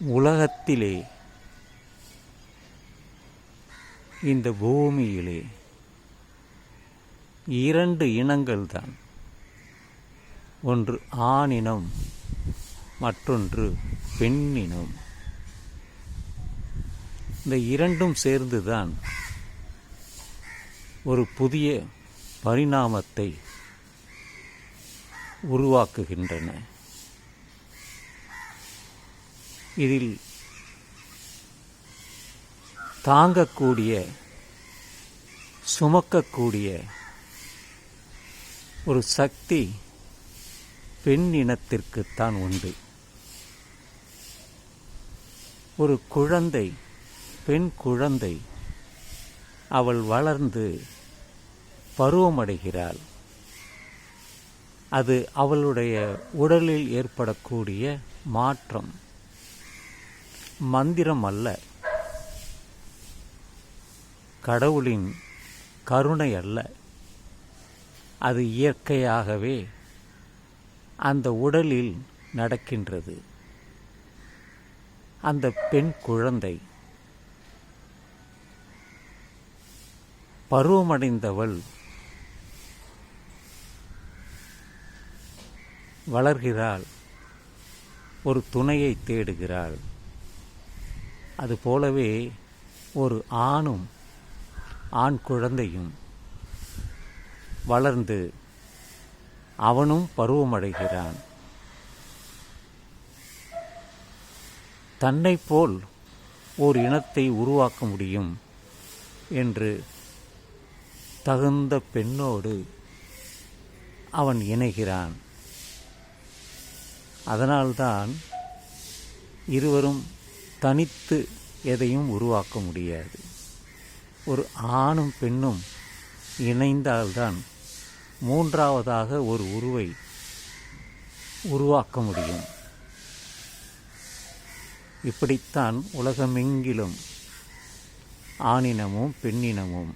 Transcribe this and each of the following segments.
உலகத்திலே இந்த பூமியிலே இரண்டு இனங்கள்தான். ஒன்று ஆணினம் மற்றொன்று பெண்ணினம். இந்த இரண்டும் சேர்ந்துதான் ஒரு புதிய பரிணாமத்தை உருவாக்குகின்றன. இதில் தாங்கக்கூடிய சுமக்கக்கூடிய ஒரு சக்தி பெண் இனத்திற்குத்தான் உண்டு. ஒரு குழந்தை பெண் குழந்தை அவள் வளர்ந்து பருவமடைகிறாள். அது அவளுடைய உடலில் ஏற்படக்கூடிய மாற்றம். மந்திரம் அல்ல கடவுளின் கருணை அல்ல அது இயற்கையாகவே அந்த உடலில் நடக்கின்றது. அந்த பெண் குழந்தை பருவமடைந்தவள் வளர்கிறாள் ஒரு துணையை தேடுகிறாள். அது போலவே ஒரு ஆணும் ஆண் குழந்தையும் வளர்ந்து அவனும் பருவமடைகிறான். தன்னை போல் ஓர் இனத்தை உருவாக்க முடியும் என்று தகுந்த பெண்ணோடு அவன் இணைகிறான். அதனால்தான் இருவரும் தனித்து எதையும் உருவாக்க முடியாது. ஒரு ஆணும் பெண்ணும் இணைந்தால்தான் மூன்றாவதாக ஒரு உருவை உருவாக்க முடியும். இப்படித்தான் உலகமெங்கிலும் ஆணினமும் பெண்ணினமும்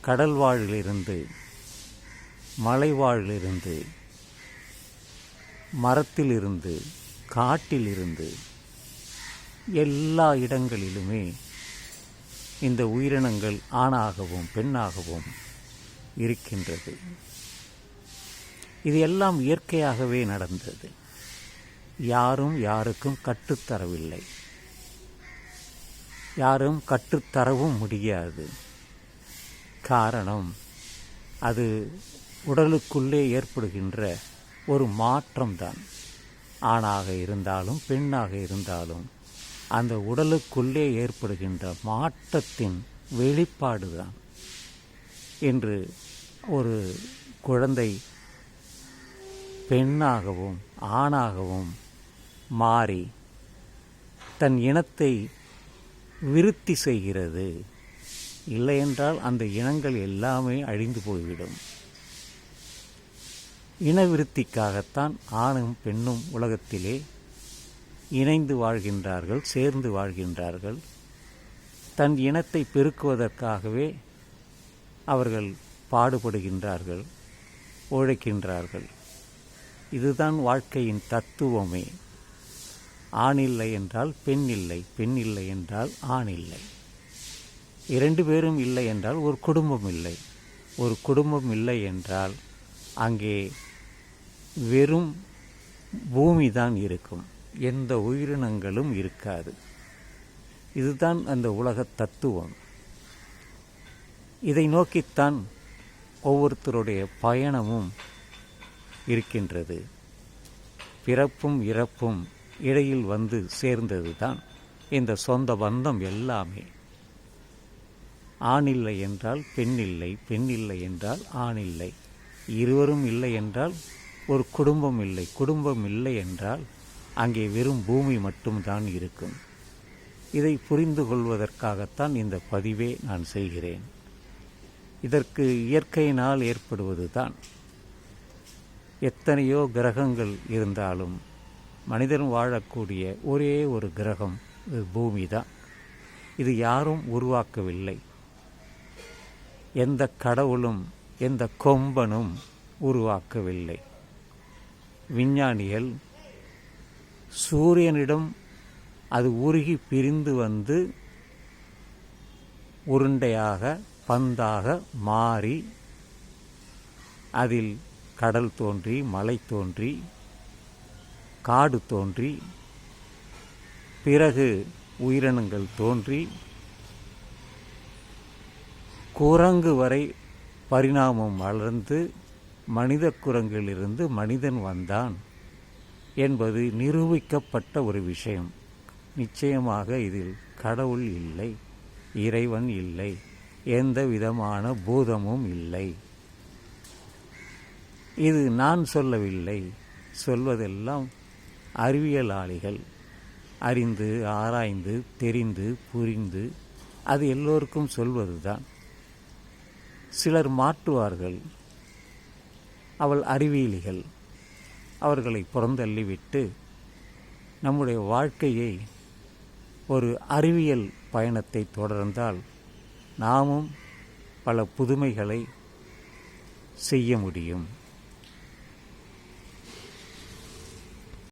கடல் வாழிலிருந்து மலைவாழிலிருந்து மரத்திலிருந்து காட்டிலிருந்து எல்லா இடங்களிலுமே இந்த உயிரினங்கள் ஆணாகவும் பெண்ணாகவும் இருக்கின்றது. இது எல்லாம் இயற்கையாகவே நடந்தது. யாரும் யாருக்கும் கற்றுத்தரவில்லை யாரும் கற்றுத்தரவும் முடியாது. காரணம் அது உடலுக்குள்ளே ஏற்படுகின்ற ஒரு மாற்றம்தான். ஆணாக இருந்தாலும் பெண்ணாக இருந்தாலும் அந்த உடலுக்குள்ளே ஏற்படுகின்ற மாற்றத்தின் வெளிப்பாடுதான் என்று ஒரு குழந்தை பெண்ணாகவும் ஆணாகவும் மாறி தன் இனத்தை விருத்தி செய்கிறது. இல்லையென்றால் அந்த இனங்கள் எல்லாமே அழிந்து போய்விடும். இனவிருத்திக்காகத்தான் ஆணும் பெண்ணும் உலகத்திலே இணைந்து வாழ்கின்றார்கள் சேர்ந்து வாழ்கின்றார்கள். தன் இனத்தை பெருக்குவதற்காகவே அவர்கள் பாடுபடுகின்றார்கள் உழைக்கின்றார்கள். இதுதான் வாழ்க்கையின் தத்துவமே. ஆண் இல்லை என்றால் பெண் இல்லை பெண் இல்லை என்றால் ஆண் இல்லை. இரண்டு பேரும் இல்லை என்றால் ஒரு குடும்பம் இல்லை. ஒரு குடும்பம் இல்லை என்றால் அங்கே வெறும் பூமி தான் இருக்கும். எந்த உயிரினங்களும் இருக்காது. இதுதான் அந்த உலக தத்துவம். இதை நோக்கித்தான் ஒவ்வொருத்தருடைய பயணமும் இருக்கின்றது. பிறப்பும் இறப்பும் இடையில் வந்து சேர்ந்தது தான் இந்த சொந்த பந்தம் எல்லாமே. ஆண் இல்லை என்றால் பெண் இல்லை பெண் இல்லை என்றால் ஆண் இல்லை. இருவரும் இல்லை என்றால் ஒரு குடும்பம் இல்லை குடும்பம் இல்லை என்றால் அங்கே வெறும் பூமி மட்டும்தான் இருக்கும். இதை புரிந்து கொள்வதற்காகத்தான் இந்த பதிவே நான் செய்கிறேன். இதற்கு இயற்கையினால் ஏற்படுவது தான் எத்தனையோ கிரகங்கள் இருந்தாலும் மனிதன் வாழக்கூடிய ஒரே ஒரு கிரகம் பூமி தான் இது யாரும் உருவாக்கவில்லை. எந்த கடவுளும் எந்த கொம்பனும் உருவாக்கவில்லை. விஞ்ஞானிகள் சூரியனிடம் அது உருகி பிரிந்து வந்து உருண்டையாக பந்தாக மாறி அதில் கடல் தோன்றி மலை தோன்றி காடு தோன்றி பிறகு உயிரினங்கள் தோன்றி குரங்கு வரை பரிணாமம் வளர்ந்து மனித குரங்கிலிருந்து மனிதன் வந்தான். என்பது நிரூபிக்கப்பட்ட ஒரு விஷயம். நிச்சயமாக இதில் கடவுள் இல்லை இறைவன் இல்லை எந்த விதமான பூதமும் இல்லை. இது நான் சொல்லவில்லை சொல்வதெல்லாம் அறிவியலாளிகள் அறிந்து ஆராய்ந்து தெரிந்து புரிந்து அது எல்லோருக்கும் சொல்வதுதான். சிலர் மாற்றுவார்கள் அவள் அறிவியலிகள். அவர்களை புறந்தள்ளிவிட்டு நம்முடைய வாழ்க்கையை ஒரு அறிவியல் பயணத்தை தொடர்ந்தால் நாமும் பல புதுமைகளை செய்ய முடியும்.